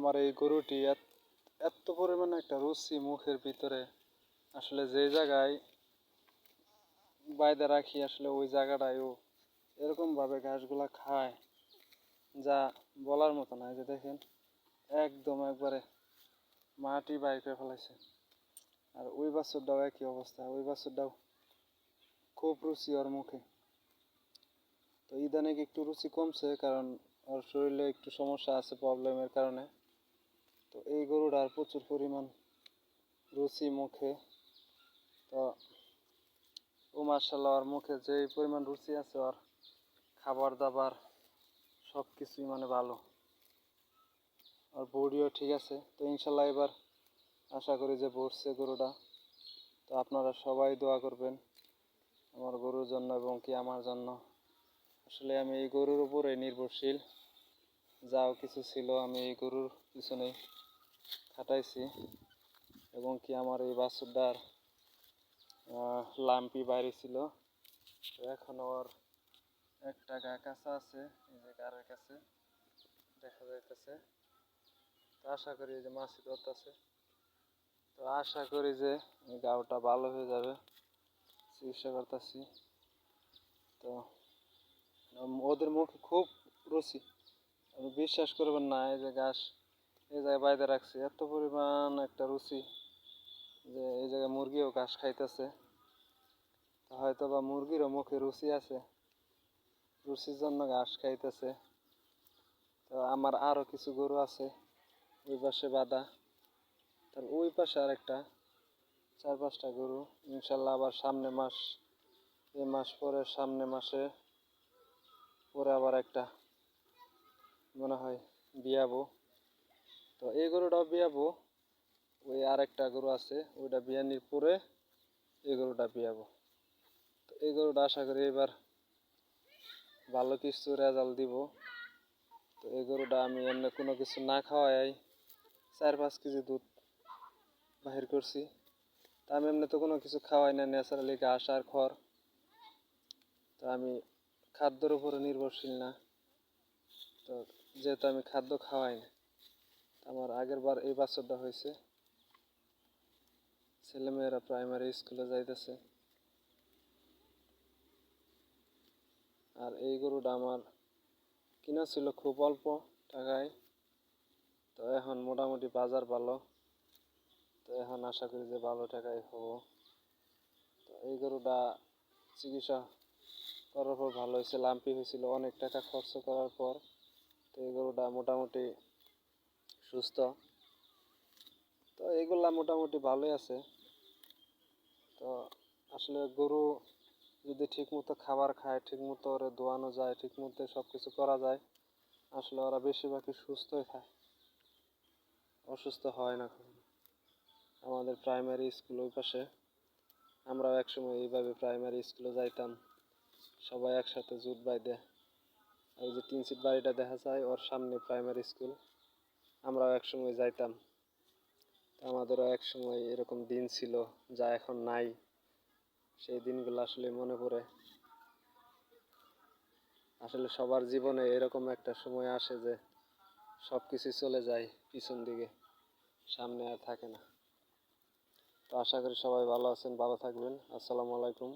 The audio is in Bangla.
আমার এই গরুটি এত পরিমাণে একটা রুচি মুখের ভিতরে। আসলে যে জায়গায় বাইদা রাখি, আসলে ওই জায়গাটায়ও এরকমভাবে ঘাসগুলা খায়, যা বলার মতো না। যে দেখেন, একদম একবারে মাটি বাইর ফেলাইছে। আর ওই বাছুরটাও একই অবস্থা। ওই বাছুরটাও খুব রুচি ওর মুখে। তো ইদানিক একটু রুচি কমছে, কারণ ওর শরীরে একটু সমস্যা আছে প্রবলেমের কারণে। তো এই গরুটার প্রচুর পরিমাণ রুচি মুখে, তো ও মার্শাল্লাহ ওর মুখে যে পরিমাণ রুচি আছে ওর খাবার দাবার সব কিছুই মানে ভালো। আর বডিও ঠিক আছে, তো ইনশাল্লাহ এবার আশা করি যে বসছে গরুটা। তো আপনারা সবাই দোয়া করবেন আমার গরুর জন্য এবং কি আমার জন্য। আসলে আমি এই গরুর উপরে নির্ভরশীল। যাও, কিছু ছিল, আমি এই গরুর পিছনেই খাটাইছি। এবং কি আমার এই বাছুরটার লাম্পি বাইরে ছিল। এখন ওর একটা গা কাঁচা আছে, এই যে গাড়ের কাছে, দেখা যাইতেছে। তো আশা করি যে মাছি ধরতেছে। তো আশা করি যে গাওটা ভালো হয়ে যাবে, চিকিৎসা করতেছি। তো, ওদের মুখে খুব রুচি। বিশ্বাস করবেন না, এই যে ঘাস এই জায়গায় বাইরে রাখছি। এত পরিমাণ একটা রুচি যে এই জায়গায় মুরগিও ঘাস খাইতেছে। হয়তো বা মুরগিরও মুখে রুচি আছে, রুচির জন্য ঘাস খাইতেছে। তো আমার আরও কিছু গরু আছে, ওই পাশে বাঁধা তার ওই পাশে আরেকটা, চার পাঁচটা গরু। ইনশাল্লাহ আবার সামনে মাস, এ মাস পরে, সামনে মাসে পরে আবার একটা। মনে হয় বিয়াবো। তো এই গরুটাও বিয়াবো, ওই আরেকটা গরু আছে, ওইটা বিয়ানির পরে এই গরুটা বিয়াবো। তো এই গরুটা আশা করি এবার ভালো কিছু রেজাল্ট দিব। তো এই গরুটা আমি এমনি কোনো কিছু না খাওয়াই, চার পাঁচ কেজি দুধ বাহির করছি। তা আমি এমনি তো কোনো কিছু খাওয়াই না ন্যাচারালি ঘাস আর খড়। তো আমি খাদ্যর উপরে নির্ভরশীল না। তো যেহেতু আমি খাদ্য খাওয়াই না আমার আগের বার এই বছরটা হয়েছে। ছেলেমেয়েরা প্রাইমারি স্কুলে যাইতেছে। আর এই গরুটা আমার কিনা ছিল খুব অল্প টাকায়, তো এখন মোটামুটি বাজার ভালো। তো এখন আশা করি যে ভালো টাকায় হব। তো এই গরুটা চিকিৎসা করার পর ভালো হয়েছে, লাম্পি হয়েছিল, অনেক টাকা খরচ করার পর। তো এই গরুটা মোটামুটি সুস্থ। তো এগুলা মোটামুটি ভালোই আছে। তো আসলে গরু যদি ঠিকমতো খাবার খায়, ঠিকমতো ওরে দোয়ানো যায়, ঠিকমতো সব কিছু করা যায়, আসলে ওরা বেশিরভাগই সুস্থই খায়। অসুস্থ হয় না। আমাদের প্রাইমারি স্কুল ওই পাশে। আমরাও একসময় এইভাবে প্রাইমারি স্কুলে যাইতাম। সবাই একসাথে জুট বাইদে ওই যে তিন সিট বাড়িটা দেখা যায়, ওর সামনে প্রাইমারি স্কুল আমরাও একসময় যাইতাম। আমাদেরও একসময় এরকম দিন ছিল যা এখন নাই। সেই দিনগুলো আসলে মনে পড়ে। আসলে সবার জীবনে এরকম একটা সময় আসে যে সব কিছু চলে যায় পিছন দিকে, সামনে আর থাকে না। তো আশা করি সবাই ভালো আছেন, ভালো থাকবেন। আসসালামু আলাইকুম।